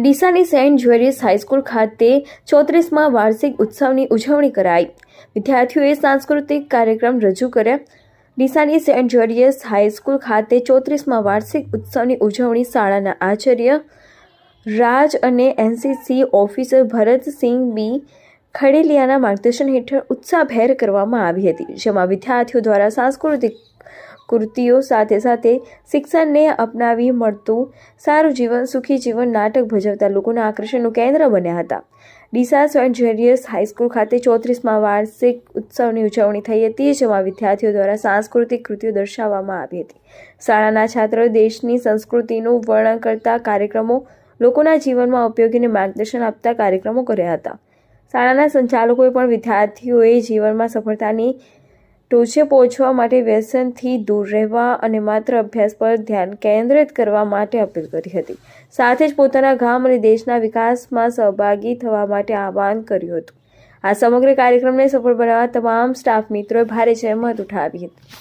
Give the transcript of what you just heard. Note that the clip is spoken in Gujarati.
ડીસાની સેન્ટ જ્વેરીસ હાઈસ્કૂલ ખાતે ચોત્રીસમાં વાર્ષિક ઉત્સવની ઉજવણી કરાઈ. વિદ્યાર્થીઓએ સાંસ્કૃતિક કાર્યક્રમ રજૂ કર્યા. ડીસાની સેન્ટ જ્વેરીયસ હાઈસ્કૂલ ખાતે ચોત્રીસમાં વાર્ષિક ઉત્સવની ઉજવણી શાળાના આચાર્ય રાજ અને એનસીસી ઓફિસર ભરતસિંહ બી ખડેલિયાના માર્ગદર્શન હેઠળ ઉત્સાહભેર કરવામાં આવી હતી, જેમાં વિદ્યાર્થીઓ દ્વારા સાંસ્કૃતિક કૃતિઓ સાથે સાથે શિક્ષણને અપનાવી મળતું સારું જીવન, સુખી જીવન નાટક ભજવતા લોકોના આકર્ષણનું કેન્દ્ર બન્યા હતા. ડીસા સેન્ટ જેરિયસ હાઈસ્કૂલ ખાતે ચોત્રીસમાં વાર્ષિક ઉત્સવની ઉજવણી થઈ હતી, જેમાં વિદ્યાર્થીઓ દ્વારા સાંસ્કૃતિક કૃતિઓ દર્શાવવામાં આવી હતી. શાળાના છાત્રો દેશની સંસ્કૃતિનું વર્ણન કરતા કાર્યક્રમો લોકોના જીવનમાં ઉપયોગીને માર્ગદર્શન આપતા કાર્યક્રમો કર્યા હતા. શાળાના સંચાલકોએ પણ વિદ્યાર્થીઓએ જીવનમાં સફળતાની ટોચે પહોંચવા માટે વ્યસનથી દૂર રહેવા અને માત્ર અભ્યાસ પર ધ્યાન કેન્દ્રિત કરવા માટે અપીલ કરી હતી. સાથે જ પોતાના ગામ અને દેશના વિકાસમાં સહભાગી થવા માટે આહવાન કર્યું હતું. આ સમગ્ર કાર્યક્રમને સફળ બનાવવા તમામ સ્ટાફ મિત્રોએ ભારે જહેમત ઉઠાવી હતી.